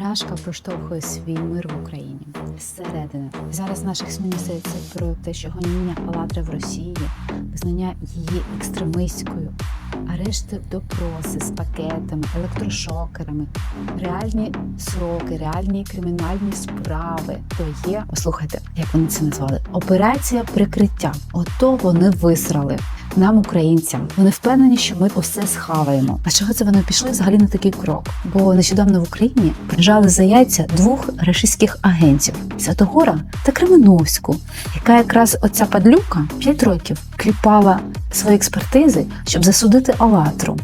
Рашка проштовхує свій мир в Україні зсередини. Зараз наших СМІ про те, що гоніння Алатри в Росії, визнання її екстремистською, арешти допроси з пакетами, електрошокерами, реальні сроки, реальні кримінальні справи. То є, послухайте, як вони це назвали, операція прикриття. Ото вони висрали. Нам, українцям, вони впевнені, що ми усе схаваємо. А чого це вони пішли взагалі на такий крок? Бо нещодавно в Україні прижали за яйця двох рашистських агентів Святогора та Кременовську, яка якраз оця падлюка 5 років кліпала свої експертизи, щоб засудити Алатру.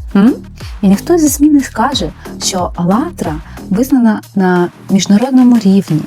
І ніхто зі ЗМІ не скаже, що Алатра визнана на міжнародному рівні,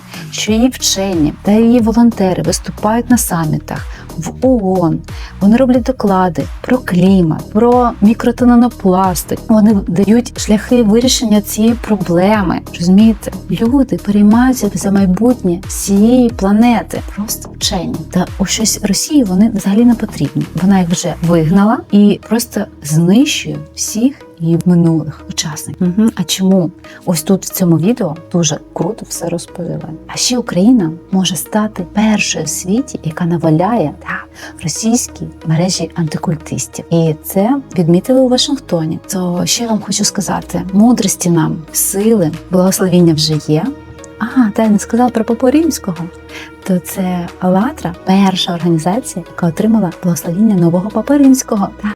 її вчені та її волонтери виступають на самітах в ООН. Вони роблять доклади про клімат, про мікротонопластик. Вони дають шляхи вирішення цієї проблеми. Розумієте, люди переймаються за майбутнє всієї планети. Просто вчені. Та у щось Росії вони взагалі не потрібні. Вона їх вже вигнала і просто знищує всіх. Її минулих учасників. Угу. А чому? Ось тут в цьому відео дуже круто все розповіли. А ще Україна може стати першою в світі, яка наваляє та, російській мережі антикультистів. І це відмітили у Вашингтоні. То ще вам хочу сказати: мудрості нам, сили, благословіння вже є. А, та я не сказала про Папу Римського. То це Алатра, перша організація, яка отримала благословіння нового Папи Римського.